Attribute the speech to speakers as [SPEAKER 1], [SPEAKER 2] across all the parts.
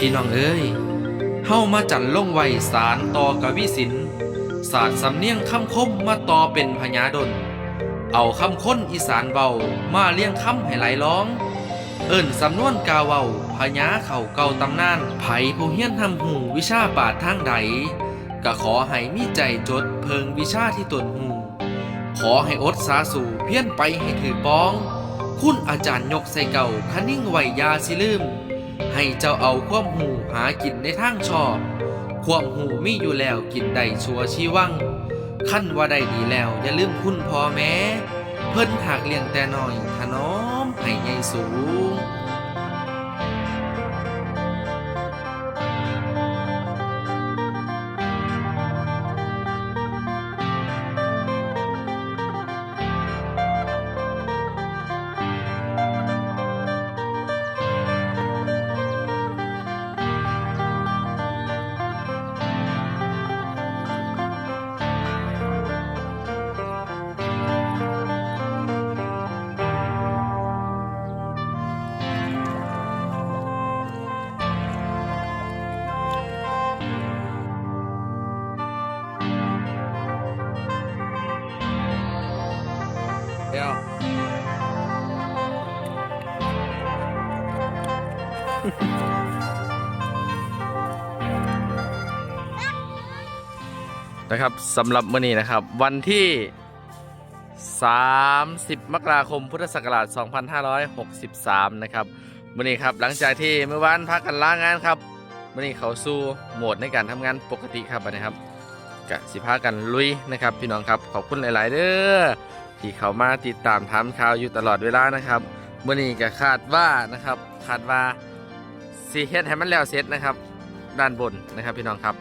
[SPEAKER 1] พี่น้องเอ้ยเฮามาจันลงไว้สารต่อกวิสินศาสตร์สำเนียงคำคมมาต่อเป็นพญาดล เอาคำค้นอีสานเบามาเลี้ยงคำให้ไหลร้อง เอิ่นสำนวนกาเวาพญาเข่าเก่าตำนาน ไผผู้เฮียนทำหูวิชาบาดทางใดก็ขอให้มีใจจดเพิงวิชาที่ตนหูขอให้อดสาสู่เพี้ยนไปให้ถือป้อง คุณอาจารย์ยกใส่เก่าคันนิ่งไหวยาสิลืม ให้เจ้าเอาความหูหากินในทางชอบ ความหูมีอยู่แล้วกินได้ชัวชีวังขั้นว่าได้ดีแล้วอย่าลืมคุณพ่อแม่ เพิ่นหากเลี้ยงแต่น้อยถนอมให้ใหญ่สูง นะครับสำหรับมื้อนี้นะครับ วันที่ 30 มกราคมพุทธศักราช 2563 นะครับมื้อนี้ครับหลังจากที่เมื่อวานพักกันล้างงานครับมื้อนี้เขาสู้โหมดในการทำงานปกติครับนะครับกะสิพากันลุยนะครับ พี่น้องครับขอบคุณหลาย ๆ เด้อที่เขามาติดตามถามข่าวอยู่ตลอดเวลานะครับมื้อนี้ก็คาดว่านะครับคาดว่าสีเฮ็ดให้มันแล้วเสร็จนะครับ ด้านบนนะครับ พี่น้องครับ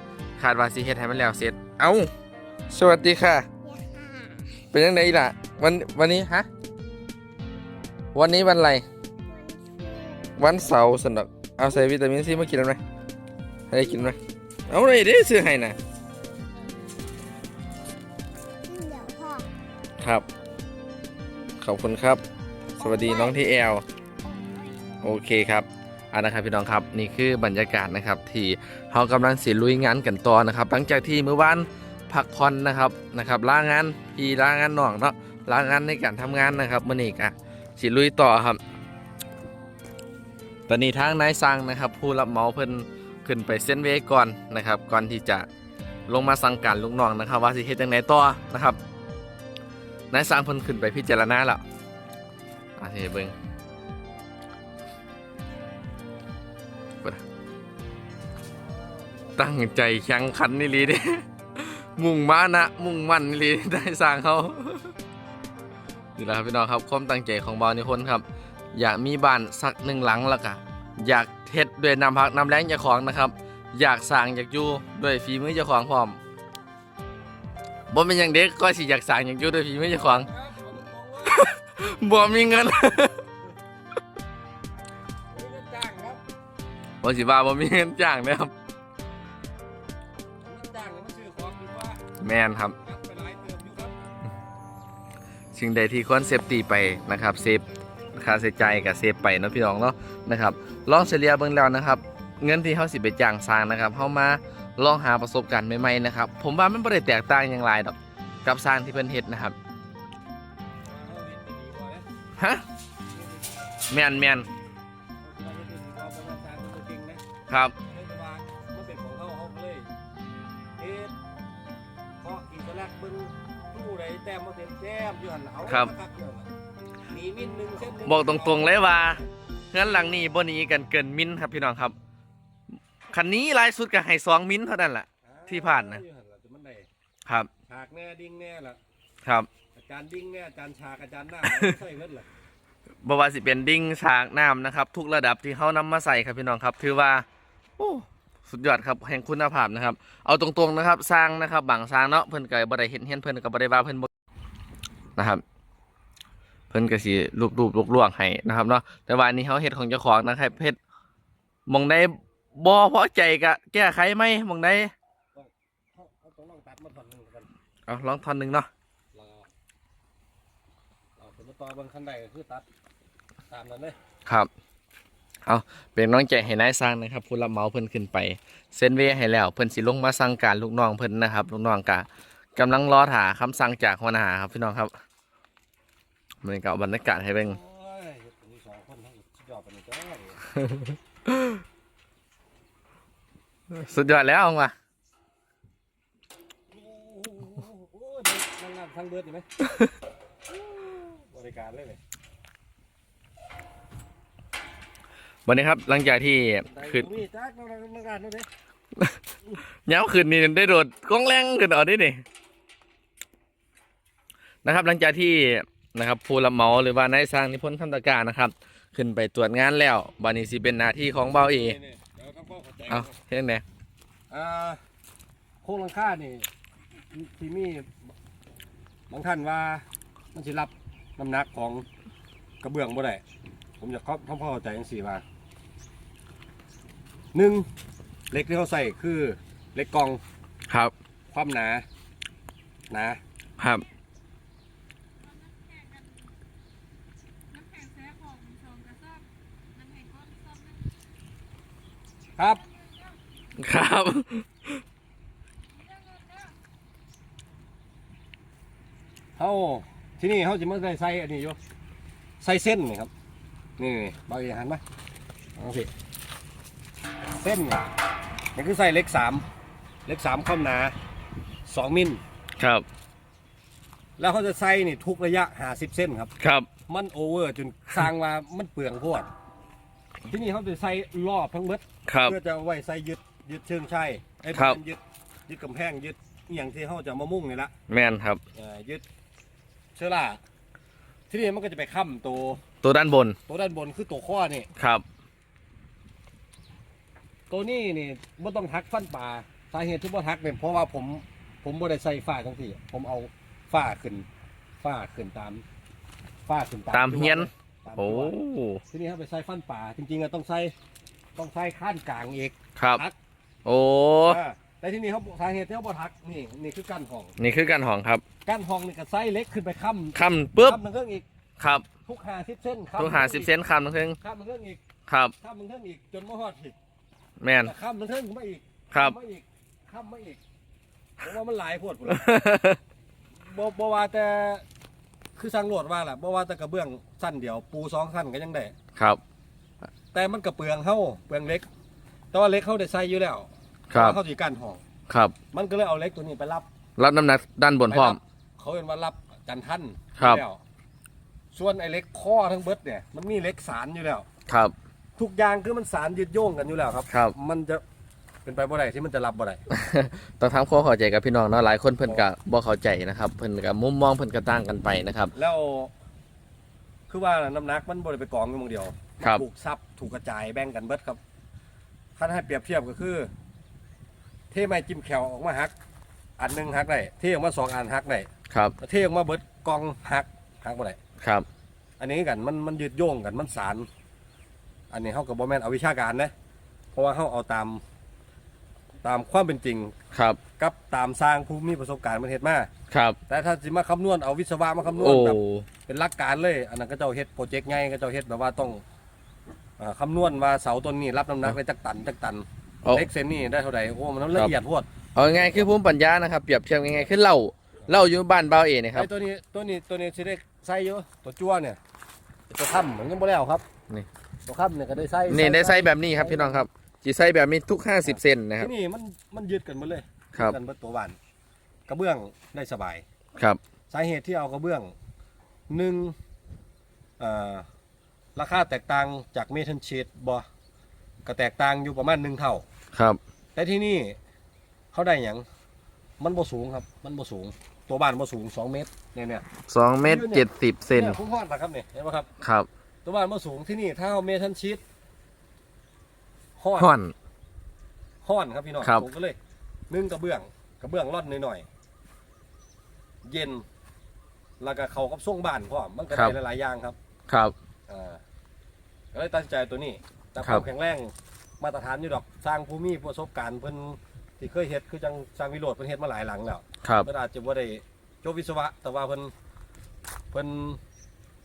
[SPEAKER 1] คาดว่าสีเฮ็ดให้มันแล้วเสร็จ เอ้าสวัสดีค่ะ เป็นยังไงล่ะ วันวันนี้ฮะ วันนี้วันอะไร วันเสาร์สนุกเอาใส่วิตามินซีมากินไหมให้ได้กินไหมเอาเลยได้ซื้อให้นะ
[SPEAKER 2] เดี๋ยวพ่อ
[SPEAKER 1] ครับ ขอบคุณครับ สวัสดีน้องที่แอล โอเคครับ อันนะครับพี่น้องครับนี่คือบรรยากาศนะครับที่เรากำลังสิลุยงานกันต่อนะครับ หลังจากที่เมื่อวานพักผ่อนนะครับนะครับลางานพี่ลางานน้องเนาะลางานในการทำงานนะครับมื่อนี้ก็สิลุยต่อครับ ตอนนี้ทางนายสั่งนะครับ ผู้รับเหมาเพิ่นขึ้นไปเส้นเวก่อนนะครับ ก่อนที่จะลงมาสั่งการลูกน้องนะครับ ว่าสิเฮ็ดจังไดต่อนะครับนายสั่งเพิ่นขึ้นไปพิจารณาแล้วอะให้เบิ่ง ตั้งใจแข่งขันนี่ลีเด้มุ่งมานะ มุ่งมั่นนี่ลีได้สร้างเขานี่แหละครับพี่น้องครับความตั้งใจของบอลนี่คนครับ อยากมีบ้านสักหนึ่งหลังแล้วก็อยากเฮ็ดด้วยน้ำพักน้ำแรงเจ้าของนะครับ อยากสร้างอยากอยู่ด้วยฝีมือเจ้าของพร้อมบ่เป็นอย่างเด็กก็สิอยากสร้างอยากอยู่ด้วยฝีมือเจ้าของบ่มีเงิน
[SPEAKER 3] จ้างครับ
[SPEAKER 1] บ่สิว่าบ่มีเงินจ้างนะครับ แม่นครับ
[SPEAKER 3] ครับไปหลายเติมอยู่ครับ
[SPEAKER 1] สิ่งใดที่ควรเซฟตีไปนะครับเซฟค่าใช้จ่ายกับเซฟไปเนาะพี่น้องเนาะนะครับลองเฉลี่ยเบิ่งแล้วนะครับเงินที่เฮาสิไปจ้างสร้างนะครับเฮามาลองหาประสบการณ์ใหม่ๆนะครับ ผมว่ามันบ่ได้แตกต่างอย่างไรดอกกับสร้างที่เพิ่นเฮ็ดนะครับ
[SPEAKER 3] ฮะ
[SPEAKER 1] แมนแม่น
[SPEAKER 3] เอา แต้มบ่เต็มแต้มอยู่หั่นล่ะเอา
[SPEAKER 1] ครับ
[SPEAKER 3] มาคักเด้อล่ะหนีมินหนึ่งเส้นหนึ่ง
[SPEAKER 1] บอกตรงๆเลยว่าเงินหลังนี้บ่หนีกันเกินมินครับพี่น้องครับ คันนี้หลายสุดก็ให้สองมินเท่านั้นแหละ ที่ผ่านนะ
[SPEAKER 3] อยู่หั่ล่แต่มันได้
[SPEAKER 1] ครับ
[SPEAKER 3] ฉากแน่ดิ้งแน่ล่ะ
[SPEAKER 1] ครับ
[SPEAKER 3] อาจารย์ดิ้งแน่อาจารย์ฉากอาจารย์หน้าใส่เบิดล่ะ
[SPEAKER 1] บว่าสิเป็นดิ้งฉากน้ำนะครับ ทุกระดับที่เขานำมาใส่ครับพี่น้องครับ ถือว่าโอ้สุดยอดครับแห่งคุณภาพนะครับ เอาตรงๆนะครับ สร้างนะครับบางสร้างเนาะเพิ่นก็บ่ได้เห็นเห็นเพิ่นก็บ่ได้ว่าเพิ่นบ่ นะครับเพิ่นก็สิรูปรูปลวกลวงให้นะครับเนาะแต่ว่าอันนี้เขาเฮ็ดของเจ้าของนะครับเฮ็ดหมองใดบ่พอใจก็แก้ไขไหมหมองใด
[SPEAKER 3] เขาเขาต้องลองตัดมาท่อนหนึงกัน
[SPEAKER 1] เอาลองท่อนหนึงเนาะ
[SPEAKER 3] เราเอาเป็นมาต่อบนขั้นใดก็คือตัดตามนั้นเลย
[SPEAKER 1] ครับเอาเป็นน้องแจกให้นายสร้างนะครับผู้รับเหมาเพิ่นขึ้นไปเส้นเวให้แล้วเพิ่นสิลงมาสั่งการลูกน้องเพิ่นนะครับ ลูกน้องกะกำลังรอถาคำสั่งจากหัวหน้าครับพี่น้องครับ มันก็เอาบรรยากาศให้เบิ่ง
[SPEAKER 3] โอ้ยเฮ็ดอันนี้สองคนให้สุดยอดปานนี้จ้า
[SPEAKER 1] สุดยอดแล้วเอาว่ะ
[SPEAKER 3] โอ้โหนั่งงานทางเบิดนี่ไหมบริการเลยไหม
[SPEAKER 1] วันนี้ครับหลังจากที่
[SPEAKER 3] ได้
[SPEAKER 1] ขึ้น
[SPEAKER 3] ตรงนี่จักนั่งนั่งงานนู่นเด้
[SPEAKER 1] เย้าขึ้นนี่ได้โดดกล้องแรงขึ้นเอาได้นี่นะครับ หลังจากที่ นะครับผู้รับเหมาหรือว่านายสร้างนิพนธ์คำตะการนะครับ ขึ้นไปตรวจงานแล้วบานี้สิเป็นหน้าที่ของเบาเอ
[SPEAKER 3] นี่นี่เดี๋ยวต้องเข้าใจ
[SPEAKER 1] เอาเห็นไหม
[SPEAKER 3] อ่าโครงหลังคานี่ที่มีบางท่านว่ามันสิรับน้ำหนักของกระเบื้องบ่ได้ผมอยากเข้าทำความเข้าใจจังซี่ว่าหนึ่งเหล็กที่เขาใส่คือเหล็กกอง
[SPEAKER 1] ครับ
[SPEAKER 3] ความหนาหนา
[SPEAKER 1] ครับ
[SPEAKER 3] ครับ
[SPEAKER 1] ครับ
[SPEAKER 3] เขาที่นี่เขาจะมาใส่ใส่อันนี้อยู่ใส่เส้นนี่ครับ นี่นี่บางอย่างหันมาเอาสิเส้นนี่นี่คือใส่เล็กสามเล็กสามความหนาสองมิล
[SPEAKER 1] ครับ
[SPEAKER 3] แล้วเขาจะใส่นี่ทุกระยะหาสิบเส้นครับ
[SPEAKER 1] ครับ
[SPEAKER 3] มันโอเวอร์จนสร้างว่ามันเปลืองโพวดที่นี่เขาจะใส่รอบทั้งหมด
[SPEAKER 1] ครับ
[SPEAKER 3] เพื่อจะเอาไว้ใส่ยึดยึดเชิงชัยไอ้
[SPEAKER 1] ครับ
[SPEAKER 3] เป็นยึดยึดกำแพงยึดอหย่างที่เขาจะมามุ่งนี่ละ
[SPEAKER 1] แมนครับ
[SPEAKER 3] เอ่อยึดเชื้อราที่นี่มันก็จะไปค้ำตัว
[SPEAKER 1] ตัวด้านบน
[SPEAKER 3] ตัวด้านบนคือตัวข้อนี่
[SPEAKER 1] ครับ
[SPEAKER 3] ตัวนี้นี่ไม่ต้องทักฟันปลาสาเหตุที่บ่ทักเนี่ยเพราะว่าผมผมบ่ได้ใส่ฝ้าทั้งที่ผมเอาฝ้าขึ้นฝ้าขึ้นตามฝ้าขึ้น
[SPEAKER 1] ตามเฮียน
[SPEAKER 3] ตาม
[SPEAKER 1] โอ้
[SPEAKER 3] ตัวที่นี่เขาไปใส่ฟันปลาจริงๆอะต้องใส่ ต้องใส่ข้านกลางอีก
[SPEAKER 1] ครับ
[SPEAKER 3] ทัก
[SPEAKER 1] โอ้
[SPEAKER 3] อ่าแต่ที่นี่เขาสาเหตุที่เขาบ่ทักนี่นี่คือกั้นห้อง
[SPEAKER 1] นี่คือการหองครับ
[SPEAKER 3] กั้นห้องนี่ก็ใส่เล็กขึ้นไปค้ำ
[SPEAKER 1] คำปุ๊บ
[SPEAKER 3] ค้ำมันเครื่องอีก
[SPEAKER 1] ครับ
[SPEAKER 3] ทุกหาสิบเส้นค้ำ
[SPEAKER 1] ตัวหาสิบเซนคำนึง
[SPEAKER 3] ค้ำมันเครื่องอีก
[SPEAKER 1] ครับ
[SPEAKER 3] ค้ำมันเครื่องอีกจนมาฮอดผิด
[SPEAKER 1] แมน
[SPEAKER 3] แต่ค้ำมันเครื่องมาอีก
[SPEAKER 1] ครับ
[SPEAKER 3] ค้ำมาอีกค้ำมาอีกผมว่ามันหลายโพดพุ่นล่ะ บ่บ่ว่าแต่คือสั่งโหลดว่าล่ะบ่ว่าแต่กระเบื้องสั้นเดียว ปูสองสั้นก็ยังได้
[SPEAKER 1] ครับ
[SPEAKER 3] แต่มันกระเปลืองเฮาเปลืองเล็ก แต่ว่าเล็กเฮาได้ใส่อยู่แล้ว
[SPEAKER 1] ครับ
[SPEAKER 3] เพาะว่าเขาสิกั้นห้อง
[SPEAKER 1] ครับ
[SPEAKER 3] มันก็เลยเอาเล็กตัวนี้ไปรับ
[SPEAKER 1] รับน้ำหนักด้านบนพร้อม
[SPEAKER 3] ไปบเขาเรียกว่ารับจันทัน
[SPEAKER 1] ครับ
[SPEAKER 3] อยู่แล้วส่วนไอ้เล็กข้อทั้งเบิดเนี่ยมันมีเล็กสารอยู่แล้ว
[SPEAKER 1] ครับ
[SPEAKER 3] ทุกอย่างคือมันสารยึดโยงกันอยู่แล้วครับ
[SPEAKER 1] ครับ
[SPEAKER 3] มันจะเป็นไปบ่ได้ที่มันจะรับบ่ได้
[SPEAKER 1] ต้องทำความเข้าใจกับพี่น้องเนาะหลายคนเพิ่นก็บ่เข้าใจนะครับเพิ่นก็มุมมองเพิ่นก็ต่างกันไปนะครับ
[SPEAKER 3] แล้ว คือว่าน้ำหนักมันบ่ได้ไปกองอยู่หมองเดียว
[SPEAKER 1] ครับ
[SPEAKER 3] ถูกซับ ถูกกระจายแบ่งกันเบิดครับถ้าให้เปรียบเทียบก็คือ เทไม้จิ้มแขวออกมาหัก อันหนึงหักได้เทออกมาสองอันหักได้
[SPEAKER 1] ครับ
[SPEAKER 3] เทออกมาเบิดกองหักหักบ่ได้
[SPEAKER 1] ครับ
[SPEAKER 3] อันนี้กันมันมันยืดโยงกันมันสาร อันนี้เขากับบ่แม่นเอาวิชาการนะเพราะว่าเขาเอาตามตามความเป็นจริง
[SPEAKER 1] ครับ
[SPEAKER 3] กับตามสร้างผู้มีประสบการณ์มันเฮ็ดมา
[SPEAKER 1] ครับ
[SPEAKER 3] แต่ถ้าสิมาคำนวณเอาวิศวะมาคำนว
[SPEAKER 1] โอ้
[SPEAKER 3] ณแบบเป็นหลักการเลย อันนั้นก็เจ้าเฮ็ดโปรเจกต์ไงก็เจ้าเฮ็ดแบบว่าต้องเอ่อคำนวณว่าเสาต้นนี้รับน้ำหนักได้จักตันจักตัน
[SPEAKER 1] เอา
[SPEAKER 3] เล็กเซนนี่ได้เท่าไหร่โอ้มันละเอียดโพวด
[SPEAKER 1] เอาง่ายๆคือภูมิปัญญานะครับเปรียบเทียบง่ายๆคือเหล่าเหล่าอยู่บ้านเบาเอนี่ครับ
[SPEAKER 3] ไอ้ตัวนี้ตัวนี้ตัวนี้สิได้ใส่อยู่ตัวจั่วเนี่ยตัวค่ำเหมือนยังบ่แล้วครับ
[SPEAKER 1] นี่
[SPEAKER 3] ตัวค่ำเนี่ยก็ได้ใส่
[SPEAKER 1] นี่ได้ไซส์แบบนี้ครับพี่น้องครับจีไซส์แบบนี้ทุก 50 เซนนะครับ
[SPEAKER 3] ที่นี่มันมันยึดกันหมดเลย
[SPEAKER 1] ครับ
[SPEAKER 3] ยึดกันเบิดตัวบ้านกระเบื้องได้สบาย
[SPEAKER 1] ครับ
[SPEAKER 3] สาเหตุที่เอากระเบื้องหนึ่งเอ่อ ราคาแตกต่างจากเมทัลชีตบ่ก็แตกต่างอยู่ประมาณหนึ่งเท่า
[SPEAKER 1] ครับ
[SPEAKER 3] แต่ที่นี่เขาได้อย่างมันบ่สูงครับ มันบ่สูง ตัวบ้านบ่สูงสองเมตรเนี่ยเนี่ย
[SPEAKER 1] 2เมตร70เซน
[SPEAKER 3] ยผมพอดนะครับเนี่ยเห็นไหมครับ
[SPEAKER 1] ครับ
[SPEAKER 3] ตัวบ้านบ่สูงที่นี่ถ้าเอาเมทัลชีตห้อน
[SPEAKER 1] ห่อน
[SPEAKER 3] ห้อนครับพี่น้อง
[SPEAKER 1] ครับ
[SPEAKER 3] ผมก็เลยนึ่งกระเบื้องกระเบื้องร่อนหน่อยๆเย็น แล้วก็เขากับส่งบ้านพร้อมมันก็ได้หลายๆอย่างครับ
[SPEAKER 1] ครับ
[SPEAKER 3] อ่า ก็เลยตัดสินใจตัวนี้ แต่ค
[SPEAKER 1] ครั
[SPEAKER 3] วา
[SPEAKER 1] บ
[SPEAKER 3] มแข็งแรงมาตรฐานอยู่ดอกสร้างภูมิประสบการณ์เพิ่นที่เคยเฮ็ดคือจังสร้างวิโรธเพิ่นเฮ็ดมาหลายหลังแล้ว
[SPEAKER 1] ครับ
[SPEAKER 3] เพิ่นอาจจะบ่ได้จบวิศวะ แต่ว่าเพิ่นเพิ่น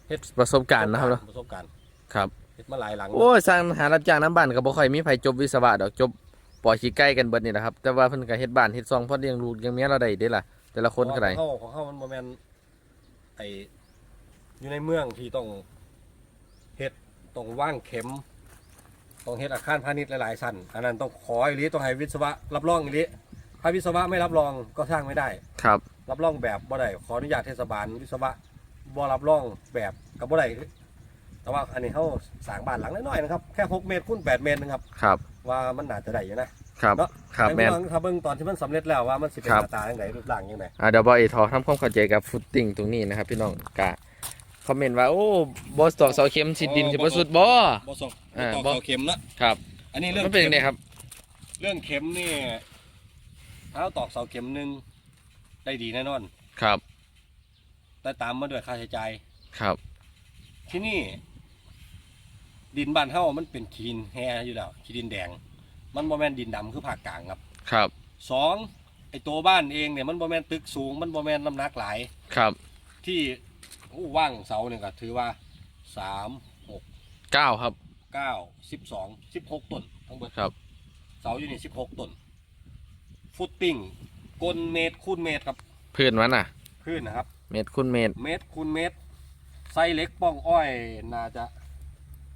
[SPEAKER 3] เฮ็ด
[SPEAKER 1] ประสบการณ์นะครับเนาะ
[SPEAKER 3] ประสบการณ์
[SPEAKER 1] ครับ
[SPEAKER 3] เฮ็เฮ็ดมาหลายหลัง
[SPEAKER 1] โอ้ยสร้างหารับจ้างน้ำบ้านก็บ่ค่อยมีไผจบวิศวะดอกจบปอขี้ไก่กันเบิดนี่แหละครับ แต่ว่าเพิ่นก็เฮ็ดบ้านเฮ็ดซองพอเลี้ยงลูกเลี้ยงเมียเราได้เด้ล่ะ แต่ละคนก็ได้
[SPEAKER 3] ของเฮาของเฮามันบ่แม่นไออยู่ในเมืองที่ต้องเฮ็ด ต้องว่างเข็มต้องเฮ็ดอาคารพาณิชย์หลายๆชั้นอันนั้นต้องขออีหลีต้องให้วิศวะรับรองอีหลีถ้าวิศวะไม่รับรองก็สร้างไม่ได้
[SPEAKER 1] ครับ
[SPEAKER 3] รับรองแบบบ่ได้ขออนุญาตเทศบาลวิศวะบ่รับรองแบบกับบ่ได้แต่ว่าอันนี้เฮาสร้างบ้านหลังน้อยๆนะครับแค่6เมตรคูณ8เมตรนะครับ
[SPEAKER 1] ครับ
[SPEAKER 3] ว่ามันน่าจะได้อยู่นะครับ เนาะ
[SPEAKER 1] ครับ
[SPEAKER 3] แต่
[SPEAKER 1] แม่น
[SPEAKER 3] เบิ่งถ้าเบิ่งตอนที่มันสำเร็จแล้วว่ามันสิเป็น
[SPEAKER 1] ครั
[SPEAKER 3] ห
[SPEAKER 1] บ
[SPEAKER 3] น้าตาจังไดรูปร่างจังได
[SPEAKER 1] อ่าเดี๋ยวบอยทอทำความเข้าใจกับฟุตติ้งตรงนี้นะครับพี่น้องกะ คอมเมนต์ว่าโอ้บอสตอกเสาเข็มสิดินสิบ่สุดบ่
[SPEAKER 3] บ่ส่ง
[SPEAKER 1] อ่า
[SPEAKER 3] ตอก
[SPEAKER 1] บ่
[SPEAKER 3] เสาเข็มละ
[SPEAKER 1] ครับ
[SPEAKER 3] อันนี้เรื่อง
[SPEAKER 1] มันเป็นยังไงครับ
[SPEAKER 3] เรื่องเข็มนี่ถ้าเราตอกเสาเข็มหนึงได้ดีแน่นอน
[SPEAKER 1] ครับ
[SPEAKER 3] แต่ตามมาด้วยค่าใช้จ่าย
[SPEAKER 1] ครับ
[SPEAKER 3] ที่นี่ ดินบ้านเฮามันเป็นขีดินแฮอยู่แล้วขีดินแดง มันบ่แม่นดินดำคือภาคกลางครับ
[SPEAKER 1] ครับ
[SPEAKER 3] สองไอตัวบ้านเองเนี่ยมันบ่แม่นตึกสูง มันบ่แม่นน้ำหนักหลาย
[SPEAKER 1] ครับ
[SPEAKER 3] ที่ อู้ว่างเสาเนี่ยก็ถือว่าสามหก
[SPEAKER 1] เก้าครับ
[SPEAKER 3] เก้าสิบสองสิบหกต้นทั้งหมด
[SPEAKER 1] ครับ
[SPEAKER 3] เสาอยู่นี่สิบหกต้น ฟุตติ้งกลเมตรคูณเมตรครับ
[SPEAKER 1] พื้นมันน่ะ
[SPEAKER 3] พื้นนะครับ
[SPEAKER 1] เมตรคูณเมตร
[SPEAKER 3] เมตรคูณเมตรไส้เล็กป้องอ้อยน่าจะ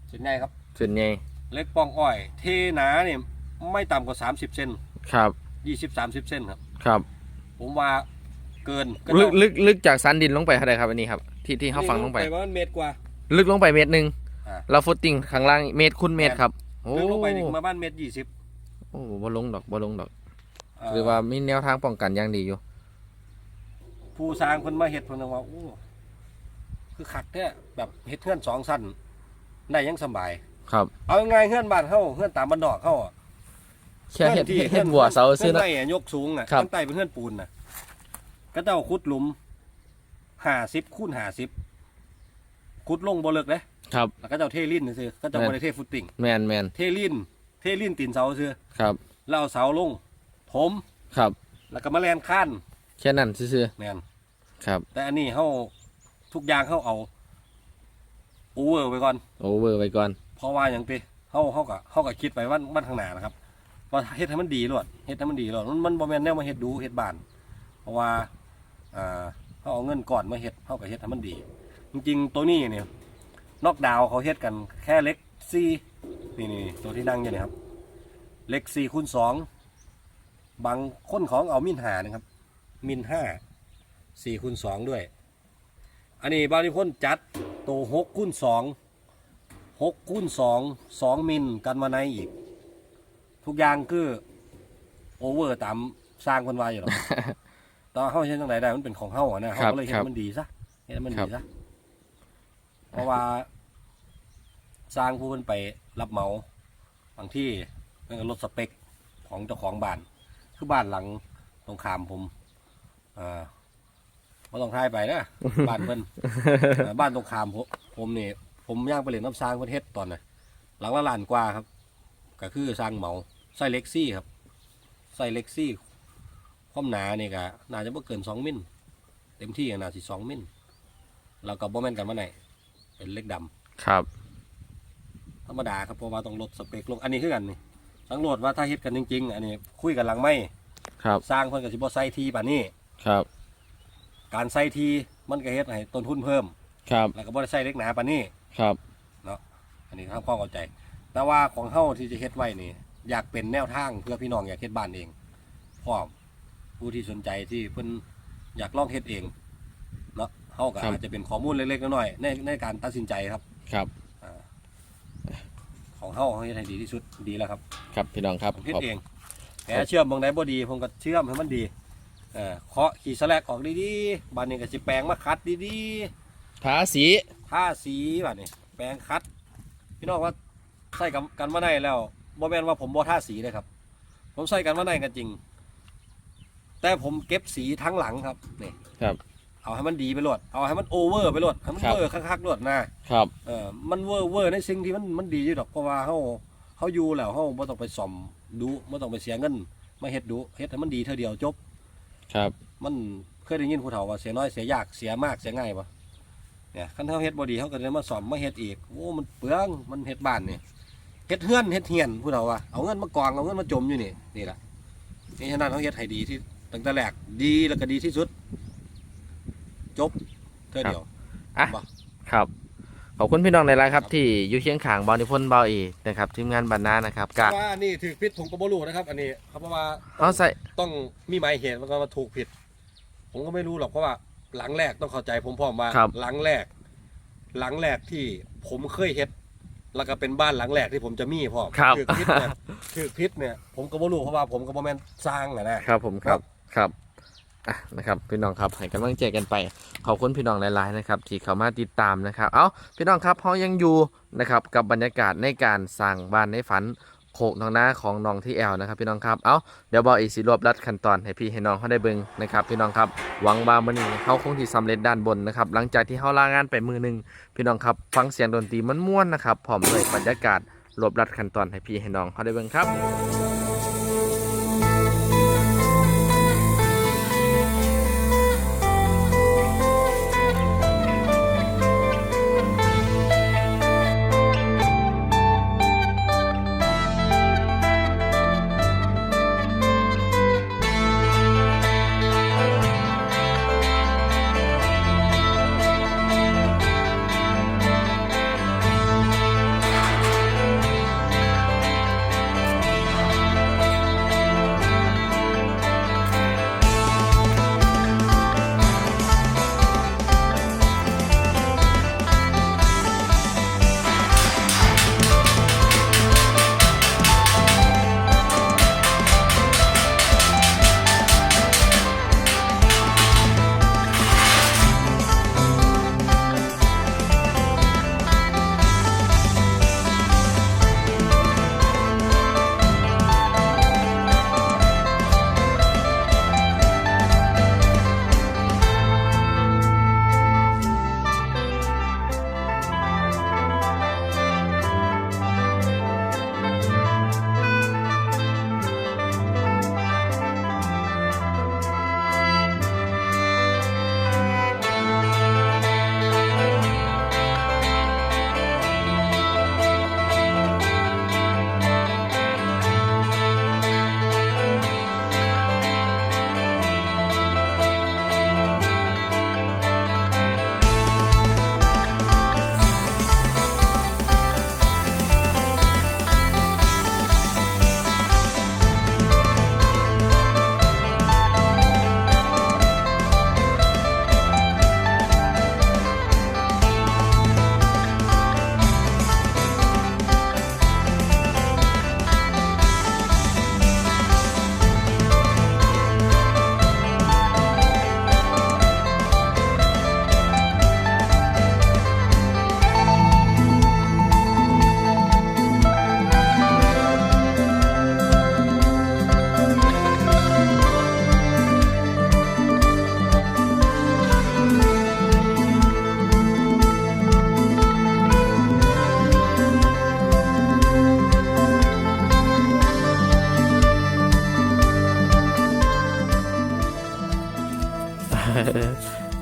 [SPEAKER 3] เส้นใหญ่ครับ
[SPEAKER 1] ส่วนใหญ่
[SPEAKER 3] เล็กป้องอ้อย เทหนาเนี่ยไม่ต่ำกว่า30เซน
[SPEAKER 1] ครับ
[SPEAKER 3] 20 30เซนครับ
[SPEAKER 1] ครับ
[SPEAKER 3] ผมว่าเกิน
[SPEAKER 1] ลึกลึกลึกจากสันดินลงไปเท่าไหร่ครับอันนี้ครับ ที่ที่เขาฝังลงไป
[SPEAKER 3] ประมาณเมตรกว่า
[SPEAKER 1] ลึกลงไปเมตรหนึ่ง
[SPEAKER 3] อ่า
[SPEAKER 1] แล้วฟุตติ้งข้างล่างเมตรคูณเมตรครับ โอ้
[SPEAKER 3] ลึกลงไปถึงมาบ้านเมตรยี่สิบ
[SPEAKER 1] โอ้บ่ลงดอกบ่ลงดอกคือว่ามีแนวทางป้องกันอย่างดีอยู่
[SPEAKER 3] ผู้สร้างคนมาเฮ็ดเพิ่นว่าโอ้คือขัดแท้แบบเฮ็ดเฮือนสองสั้นได้ยังสำบาย
[SPEAKER 1] ครับ
[SPEAKER 3] เอาง่ายๆเฮือนบ้านเฮาเฮือนตามบ้านนอกเฮาอะ
[SPEAKER 1] แค่เห็ดเห็ดเห็ดบัวเสาซื้อ
[SPEAKER 3] เฮื
[SPEAKER 1] นะ
[SPEAKER 3] นไม้อะยกสูงอะ
[SPEAKER 1] ครับ
[SPEAKER 3] ข้างใต้เป็นเฮือนปูนน่ะก็เจ้าขุดหลุม 50คูณ50ขุดลงบ่เลิกเด้
[SPEAKER 1] ครับ
[SPEAKER 3] แล้วก็เจ้าเทลิ้นซื่อๆก็เจ้า
[SPEAKER 1] แม่น
[SPEAKER 3] บ่ได้เทฟุตติ้ง
[SPEAKER 1] แมนแมน
[SPEAKER 3] เทลิ้นเทลิ้นตีนเสาซื่อ
[SPEAKER 1] ครับ
[SPEAKER 3] แล้วเอาเสาลงถม
[SPEAKER 1] ครับ
[SPEAKER 3] แล้วก็มาแลนข้าน
[SPEAKER 1] แค่นั้นซื่อ
[SPEAKER 3] แม่น
[SPEAKER 1] ๆครับ
[SPEAKER 3] แต่อันนี้เฮาทุกอย่างเฮาเอาโอเวอร์ไว้ก่อน
[SPEAKER 1] โอเวอร์ไปก่อน
[SPEAKER 3] เพราะว่าอย่างติเฮาเฮาก็เฮาก็คิดไปว่าวันข้างหน้านะครับว่าเฮ็ดให้มันดีโลดเฮ็ดให้มันดีโลดมันมันบ่แม่นแนวมาเฮ็ดดูเฮ็ดบ้าน เพราะว่าอ่า เฮาเอาเงินก่อนมาเฮ็ดเฮาก็เฮ็ดให้มันดี จริงๆ ตัวนี้เนี่ยนอกดาวเขาเฮ็ดกันแค่เล็ก4นี่ๆตัวที่นั่งอยู่นี่ครับ เล็ก4คูณ2บางคนของเอามินหานะครับ มิน5 4คูณ2ด้วย อันนี้บางคนจัดตัว6คูณ2หกคูณสองสองมิลกันมาในอีก ทุกอย่างคือ โอเวอร์ตามสร้างคนไวายอยู่หรอก ตอนเข้าเช่นจังไหนได้มันเป็นของเข้าอะนะ
[SPEAKER 1] ครั
[SPEAKER 3] เขา
[SPEAKER 1] บ
[SPEAKER 3] ก็เลยเห็น
[SPEAKER 1] ครับ
[SPEAKER 3] มันดีซะเห็นมัน
[SPEAKER 1] ครั
[SPEAKER 3] ดี
[SPEAKER 1] บ
[SPEAKER 3] ซะเพราะว่า สร้างผู้คนไปรับเหมาบางที่มันก็ลดสเปคของเจ้าของบ้าน คือบ้านหลังตรงขามผมอ่าไม่ต้องทายไปนะบ้านเพิ่นเอ่อบ้านตรงขามผมผมนี่ผมย่างไปเล่นน้ำสร้างประเทศตอนน่ะหลังละล้านกว่าครับ ก็คือสร้างเหมาไส้เล็กซี่ครับไส้เล็กซี่ ความหนานี่ก็น่าจะไม่เกินสองมิลเต็มที่ก็น่าสิสองมิลแล้วก็บ่แม่นกันมาไหนเป็นเล็กดำ
[SPEAKER 1] ครับ
[SPEAKER 3] ธรรมดาครับเพราะว่าต้องลดสเปคลงอันนี้คือกันนี่สังโหลดว่าถ้าเฮ็ดกันจริงๆ อันนี้คุยกันหลังไม่
[SPEAKER 1] ครับ
[SPEAKER 3] สร้างเพิ่นก็สิบ่ใส่ทีป่านนี้
[SPEAKER 1] ครับ
[SPEAKER 3] การใส่ทีมันก็เฮ็ดให้ต้นทุนเพิ่ม
[SPEAKER 1] ครับ
[SPEAKER 3] แล้วก็บ่ได้ใส่เล็กหนาป่านนี้
[SPEAKER 1] ครับ
[SPEAKER 3] อันนี้ทำความเข้าใจ แต่ว่าของเฮาที่จะเฮ็ดไว้นี่ อยากเป็นแนวทางเพื่อพี่น้องอยากเฮ็ดบ้านเองพร้อม ผู้ที่สนใจที่เพิ่นอยากลองเฮ็ดเองเนาะเฮาก็
[SPEAKER 1] ครับ
[SPEAKER 3] อาจจะเป็นข้อมูลเล็กๆน้อยๆในในการตัดสินใจครับ
[SPEAKER 1] ครับ
[SPEAKER 3] อ่าของเฮาเฮ็ดให้ดีที่สุดดีแล้วครับ
[SPEAKER 1] ครับพี่น้องครับ
[SPEAKER 3] ผมเฮ็ด
[SPEAKER 1] ขอบ
[SPEAKER 3] เองแต่เชื่อมบางใดบ่ดีผมก็เชื่อมให้มันดีเออเคาะขีดสแลกออกดีๆบ้านนี้ก็สิแปลงมาคัดดี
[SPEAKER 1] ทาสี
[SPEAKER 3] ๆท่าสีบ้านนี้แปลงคัด พี่น้องว่าใส่กันกันมาในแล้วบ่แม่นว่าผมบ่ท่าสีเลยครับ ผมใส่กันมาในกันจริง แต่ผมเก็บสีทั้งหลังครับนี่
[SPEAKER 1] ครับ
[SPEAKER 3] เอาให้มันดีไปโลดเอาให้มันโอเวอร์ไปโลดให้มัน
[SPEAKER 1] ครับ
[SPEAKER 3] เวอร์คักๆโลดนะครับเออมันเวอร์เวอร์ในสิ่งที่มันมันดีอยู่ดอกเพราะว่าเฮาเฮาอยู่แล้วเฮาบ่ต้องไปซ่อมดูบ่ต้องไปเสียเงินมาเฮ็ดดูเฮ็ดให้มันดีเท่าเดียวจบ
[SPEAKER 1] ครับ
[SPEAKER 3] มันเคยได้ยินผู้เฒ่าว่าเสียน้อยเสียยากเสียมากเสียง่ายปะเนี่ยคันเขาเฮ็ดบ่ดีเขาก็เลยมาสอมมาเฮ็ดอีกโอ้มันเปลืองมันเฮ็ดบ้านนี่เฮ็ดเฮือนเฮ็ดเฮียนผู้เฒ่าว่าเอาเงินมากองเอาเงินมาจมอยู่นี่นี่ล่ะนี่ฉะนั้นเขาเฮ็ดให้ดีที่ ตั้งแต่แรกดีแล้วก็ดีที่สุด จบเท่าเดียว
[SPEAKER 1] อะ
[SPEAKER 3] บ่
[SPEAKER 1] ครับ ขอบคุณพี่น้องในไลน์ครับที่อยู่เคียงข้างบอลนิพนธ์เบาอีนะครับทีมงานบรรณานะครับกะ
[SPEAKER 3] ว่านี่ถือผิดผมก็บ่รู้นะครับ อันนี้เขาบอกว่า
[SPEAKER 1] เอาใส่
[SPEAKER 3] ต้องมีหมายเหตุแล้วก็มาถูกผิด ผมก็ไม่รู้หรอกเพราะว่า หลังแรกต้องเข้าใจผมพร้อมว่าหลังแรก หลังแรกที่ผมเคยเฮ็ดแล้วก็เป็นบ้านหลังแรกที่ผมจะมีพ่อ
[SPEAKER 1] ครับ
[SPEAKER 3] ถือพิษเนี่ยถือพิษเนี่ยผมก็บ่รู้เพราะว่าผมก็บ่แม่นสร้างอะนะครับ
[SPEAKER 1] ผมครับ ครับอะนะครับพี่น้องครับให้กำลังใจกันไปขอบคุณพี่น้องหลายๆนะครับที่เข้ามาติดตามนะครับ เอาพี่น้องครับเขายังอยู่นะครับกับบรรยากาศในการสร้างบ้านในฝันโขกน้องหน้าของน้องที่แอลนะครับพี่น้องครับ เอาเดี๋ยวบอกอีกสิรวบรัดขั้นตอนให้พี่ให้น้องเขาได้เบิ่งนะครับพี่น้องครับหวังว่ามื้อนี้เขาคงที่สำเร็จด้านบนนะครับหลังจากที่เขาลางานไปมือหนึงพี่น้องครับฟังเสียงดนตรีมันม่วนนะครับพร้อมด้วยบรรยากาศรวบรัดขั้นตอนให้พี่ให้น้องเขาได้เบิ่งครับ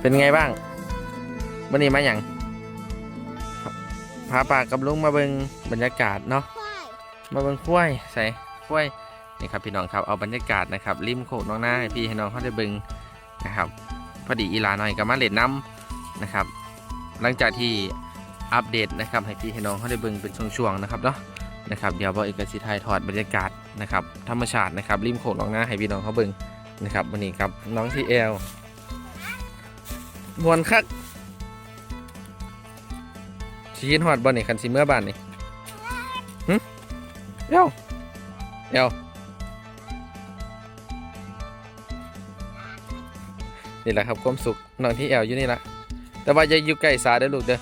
[SPEAKER 1] เป็นไงบ้างวันนี้มาอย่างพาปากกับลุงมาเบิงบรรยากาศเนาะมาเบิงคุ้วยใส่คุ้วยนี่ครับพี่น้องครับเอาบรรยากาศนะครับริมโขกน้องหน้าให้พี่ให้น้องเขาได้เบิงนะครับพอดีอีลาหน่อยก็มาเล่นน้ำนะครับ หลังจากที่อัปเดตนะครับให้พี่ให้น้องเขาได้เบิงเป็นช่วงๆนะครับเนาะนะครับเดี๋ยวบอเอกสิทายถอดบรรยากาศนะครับธรรมชาตินะครับริมโขกน้องหน้าให้พี่น้องเขาเบิงนะครับวันนี้ครับน้องทีเอล มวนคักชีนหอดบอลนี่คันซิเมื่อบ้านนี่หึเอ้าเอ้านี่แหละครับความสุขน้องที่แอลอยู่นี่ละแต่ว่าอย่าอยู่ใกล้สาเด้อลูกเด้อ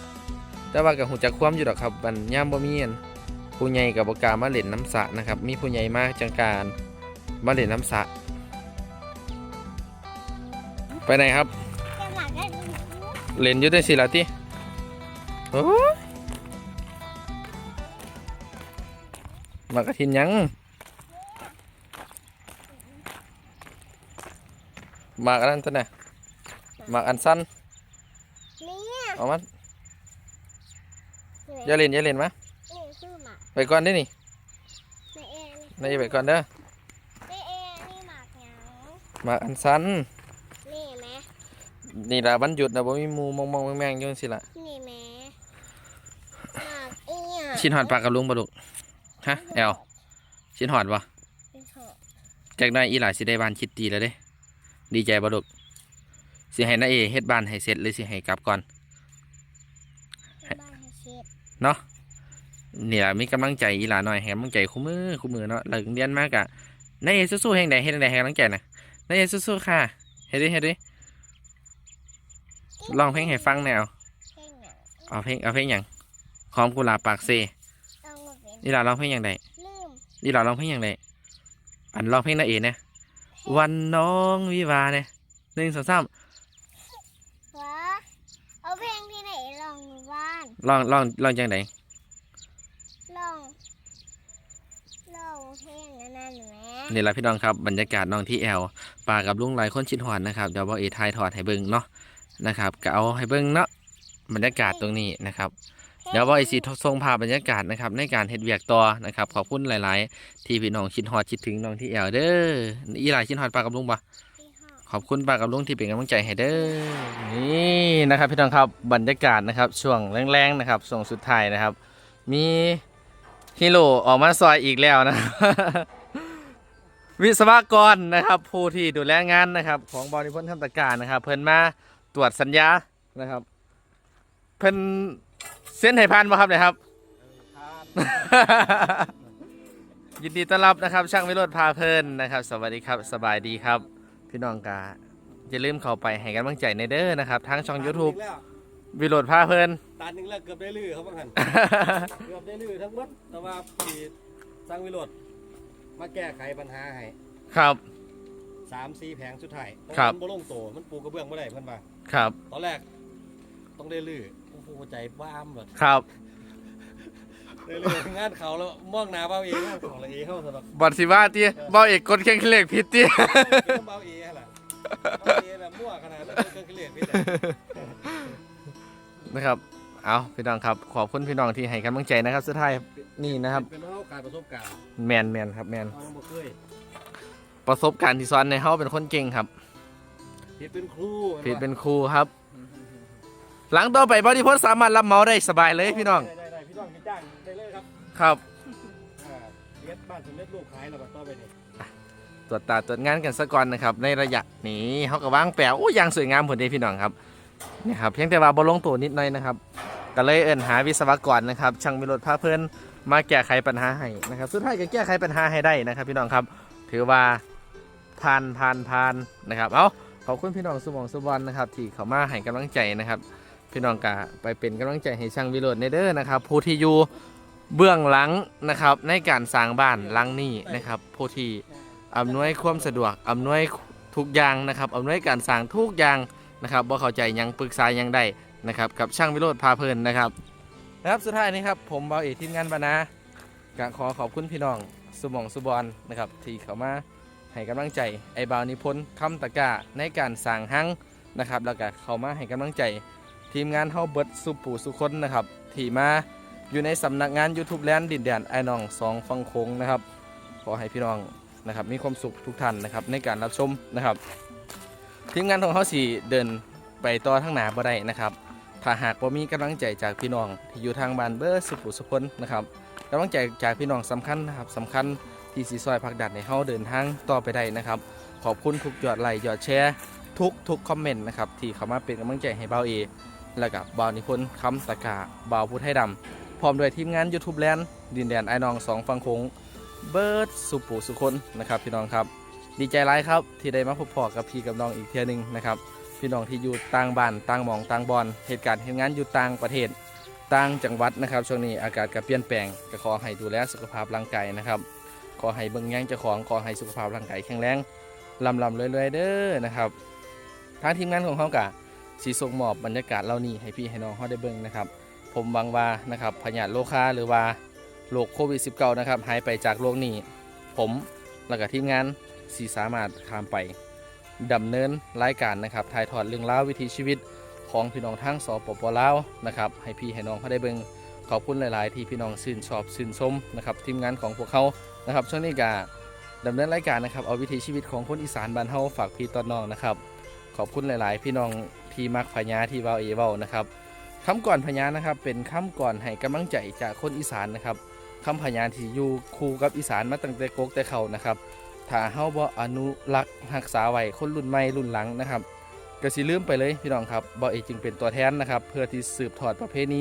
[SPEAKER 1] แต่ว่ากับหูจักความอยู่ดอกครับมันย่ามบ่มีอันผู้ใหญ่กับบกามาเล่นน้ำสระนะครับ มีผู้ใหญ่มากจังการมาเล่นน้ำสระไปไหนครับ เล่นอยู่ได้สิละที่โอ้ยมากระทินหยัง มากอันนั้นตัวน่ะมากอันสั้น
[SPEAKER 2] เนี่ย
[SPEAKER 1] เอามาอย่าเล่นอย่าเล่นมะ
[SPEAKER 2] นี่คือหมาก
[SPEAKER 1] ไปก่อนได้อนี่
[SPEAKER 2] แม่เอ็น
[SPEAKER 1] นายไปก่อนเด้อ
[SPEAKER 2] แม่เอ็นนี่หมากหยัง
[SPEAKER 1] มาอันสัน
[SPEAKER 2] นี่แม่
[SPEAKER 1] นี่ล่ะวันหยุดนะบ่มีหมู่มองมองๆแมงๆอยู่จังซี่ล่ะ
[SPEAKER 2] นี่แม่หมากอีหยัง
[SPEAKER 1] ชิ้นหอดปลากกับลุงบ่ลูกฮะแอลชิ้นหอดบ่
[SPEAKER 2] เป็นหอก
[SPEAKER 1] จากหนั้นอีหลาสิได้บ้านคิดดีแล้วเด้ ดีใจบ่ลูกสิให้นาเอเฮ็ดบ้านให้เสร็จหรือสิให้กลับก่อน
[SPEAKER 2] ที่บ้านให้เช็ด
[SPEAKER 1] เนาะนี่ล่ะมีกำลังใจอีหลาหน่อยให้กำลังใจคู่มือคู่มือเนาะเลิกเรียนมากอะนายเอสู้ๆแห่งใดเฮ็ดจั่งใดให้กำลังใจน่ะนายเอสู้ๆค่ะเฮ็ดดิเฮ็ดดิ ร้องเพลงให้ฟังแนว
[SPEAKER 2] เพลงหยัง
[SPEAKER 1] เอาเพลงเอาเพลงหยังหอมกุหลาบปากเซ
[SPEAKER 2] ต้องมาเป็น
[SPEAKER 1] อีหลาร้องเพลงหยังได
[SPEAKER 2] ลืม
[SPEAKER 1] อีหลาร้องเพลงหยังไดอันร้องเพลงนาเอนะวันน้องวิวาเนี่ยหนึ่งสองสาม
[SPEAKER 2] วะเอาเพลงที่ไหนลองอยู่บ้าน
[SPEAKER 1] ร้องร้องร้องจังได
[SPEAKER 2] ลองลองเพลงอันนั้นแหม่
[SPEAKER 1] นี่แหละพี่น้องครับบรรยากาศน้องที่แอลปากับลุงหลายคนชิดหอนนะครับเดี๋ยวบอเอทายถอดให้เบิ่งเนาะ นะครับก็เอาให้เบิ่งเนาะบรรยากาศตรงนี้นะครับเดี๋ยวบอเอสีทรงภาพบรรยากาศนะครับในการเฮ็ดเวียกต่อนะครับขอบคุณหลาย ๆ ที่พี่น้องชิดฮอดชิดถึงน้องที่แอลเด้ออีหลายชิดฮอดปากับลุงปะ
[SPEAKER 2] ที่ห้อง
[SPEAKER 1] ขอบคุณปากับลุงที่เป็นกำลังใจให้เด้อนี่นะครับพี่น้องครับบรรยากาศนะครับช่วงแรงๆนะครับช่วงสุดท้ายนะครับ มีฮีโร่ออกมาซอยอีกแล้วนะวิศวกรนะครับผู้ที่ดูแลงานนะครับ ของบริพนธ์คำตะการนะครับ เพิ่นมา ตรวจสัญญานะครับ เพิ่นเส้นให้พันบ่ครับเนี่ยครับ ยินดีต้อนรับนะครับ ช่างวิโรธพาเพลินนะครับ สวัสดีครับสบายดีครับ พี่น้องกาอย่าลืมเข้าไปให้กำลังใจในเด้อนะครับทั้งช่อง YouTube
[SPEAKER 3] แล้ว
[SPEAKER 1] วิโรธพาเพลิน
[SPEAKER 3] ตาหนึ่งแล้วเกือบได้ลือเขาบ้างหันเกือบได้ลือทั้งหมดแต่ว่าพี่สร้างวิโรธมาแก้ไขปัญหาให้
[SPEAKER 1] ครับ
[SPEAKER 3] สามสี่แผงสุดท้าย
[SPEAKER 1] ครับ
[SPEAKER 3] มันบ่ลงโตมันปูกระเบื้องไม่ได้เพื่อนว่า
[SPEAKER 1] ครับ
[SPEAKER 3] ตอนแรก ต้องได้ลือโอ้โหใจบ้ามแบบ
[SPEAKER 1] ครับ
[SPEAKER 3] ได้ลืองานเขาแล้วมองหนาเบาเองงานเขาละเอเข้าสำหรับ
[SPEAKER 1] บัตรสิว่าเตี้ยเบ้าเอกกดเครื่องคิดเลขผิดเตี้ย
[SPEAKER 3] เบาเอแหละเบาเอแบบมั่วขนาดนั้นเครื่องคิดเลขพี่แต่
[SPEAKER 1] นะครับ เอาพี่น้องครับ ขอบคุณพี่น้องที่ให้กำลังใจนะครับสุดท้ายนี่นะครับ
[SPEAKER 3] เป็นเท่าการประสบการณ์
[SPEAKER 1] แมนแมนครับแมน
[SPEAKER 3] เอาบ่เคย
[SPEAKER 1] ประสบการณ์ที่ซ้อนในเฮาเป็นคนเก่งครับ
[SPEAKER 3] ผิดเป็นครู
[SPEAKER 1] ผิดเป็นครูครับ หลังต่อไปบริพนธ์สามารถรับเหมาได้สบายเลยพี่น้อง
[SPEAKER 3] ได้ได้ได้พี่น้องกินจ้างได้เลยครับ
[SPEAKER 1] ครับ
[SPEAKER 3] อ่าเลียดบ้านสำเร็จรูปขายแล้วบัดต่อไปนี่
[SPEAKER 1] ตรวจตาตรวจงานกันซะก่อนนะครับในระยะนี้เขาก็วางแปลวโอ้ยางสวยงามผลดีพี่น้องครับนี่ครับเพียงแต่ว่าบลงตัวนิดหน่อยนะครับก็เลยเอินหาวิศวกรนะครับ ช่างมีรถพาเพลินมาแก้ไขปัญหาให้นะครับสุดท้ายก็แก้ไขปัญหาให้ได้นะครับ พี่น้องครับ ถือว่าผ่านผ่านผ่านนะครับเอา ขอบคุณพี่น้องสมองสุบอลนะครับที่เขามาให้กำลังใจนะครับ พี่น้องกะไปเป็นกำลังใจให้ช่างวิโรจน์ในเด้อนะครับผู้ที่อยู่เบื้องหลังนะครับในการสร้างบ้านหลังนี้นะครับผู้ที่อำนวยความสะดวกอำนวยทุกอย่างนะครับอำนวยการสร้างทุกอย่างนะครับบ่เข้าใจยังปรึกษายังได้นะครับกับช่างวิโรธพาเพลินนะครับนะครับสุดท้ายนี้ครับผมเบาเอกทีมงานบานากขอขอบคุณพี่น้องสุหมองสุบอลนะครับที่เขามา ให้กำลังใจไอ้บาวนิพนธ์คำตะกร้าในการสร้างหังนะครับ แล้วก็เข้ามาให้กำลังใจทีมงานเฮาเบิดสุปูสุคนนะครับที่มาอยู่ในสำนักงาน YouTube แลนด์ดินแดนไอ้น้องสองฟังคงนะครับขอให้พี่น้องนะครับมีความสุขทุกท่านนะครับในการรับชมนะครับ ทีมงานของเขาสี่เดินไปต่อทั้งหนาบ่ได้นะครับถ้าหากว่ามีกำลังใจจากพี่น้องที่อยู่ทางบ้านเบอร์สุขุสุคนนะครับกำลังใจจากพี่น้องสำคัญนะครับสำคัญ ที่สีซอยพักดัดในเฮาเดินทางต่อไปได้นะครับ ขอบคุณทุกยอดไลค์ยอดแชร์ทุกทุกคอมเมนต์นะครับที่เข้ามาเป็นกำลังใจให้เบาเอและกับบาวนิพนธ์คำตะกาบาวพุทธไทยดำพร้อมด้วยทีมงาน YouTube แลนด์ดินแดนไอ้นองสองฟังคงเบิร์ดสุปูสุคนนะครับพี่น้องครับ ดีใจร้ายครับที่ได้มาพบพอกับพี่กับน้องอีกเที่ยหนึงนะครับพี่น้องที่อยู่ต่างบ้านต่างหมองต่างบอลเหตุการณ์เหตุงานอยู่ต่างประเทศต่างจังหวัดนะครับช่วงนี้อากาศก็เปลี่ยนแปลงก็ขอให้ดูแลสุขภาพร่างกายนะครับ ขอให้เบิ่งแย่งเจ้าของขอให้สุขภาพร่างกายแข็งแรงลำลำรวยๆเด้อนะครับทางทีมงานของเขากะสีส่งมอบบรรยากาศเหล่านี้ให้พี่ให้น้องเขาได้เบิ่งนะครับ ผมหวังว่านะครับพยาโรคาหรือว่าโรคโควิด -19 นะครับหายไปจากโลกนี้ ผมและก็ทีมงานสีสามารถข้ามไปดำเนินรายการนะครับถ่ายทอดเรื่องราววิถีชีวิตของพี่น้องทั้งสปปลาวนะครับให้พี่ให้น้องเขาได้เบิ่งขอบคุณหลาย ๆ ที่พี่น้องชื่นชอบชื่นชมนะครับทีมงานของพวกเขา นะครับช่วงนี้ก็ดำเนินรายการนะครับเอาวิถีชีวิตของคนอีสานบ้านเฮาฝากพี่ตอนน้องนะครับ ขอบคุณหลาย ๆ พี่น้องที่มักพญาที่เว้าเอเว้านะครับคำก่อนพญานะครับ เป็นคำก่อนให้กำลังใจจากคนอีสานนะครับคำพญาที่อยู่คู่กับอีสานมาตั้งแต่กกแต่เขานะครับถ้าเฮาบ่อนุรักษ์รักษาไว้คนรุ่นใหม่รุ่นหลังนะครับก็สิลืมไปเลยพี่น้องครับบ่เอจึงเป็นตัวแทนนะครับ เพื่อที่สืบทอดประเพณี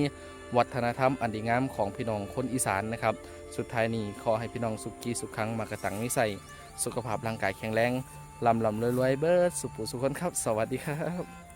[SPEAKER 1] วัฒนธรรมอันดีงามของพี่น้องคนอีสานนะครับ สุดท้ายนี้ขอให้พี่น้องสุขีสุขขังมากระตังนิสัยสุขภาพร่างกายแข็งแรงลำลำรวยๆเบิร์ดสุขสุขคนครับ สวัสดีครับ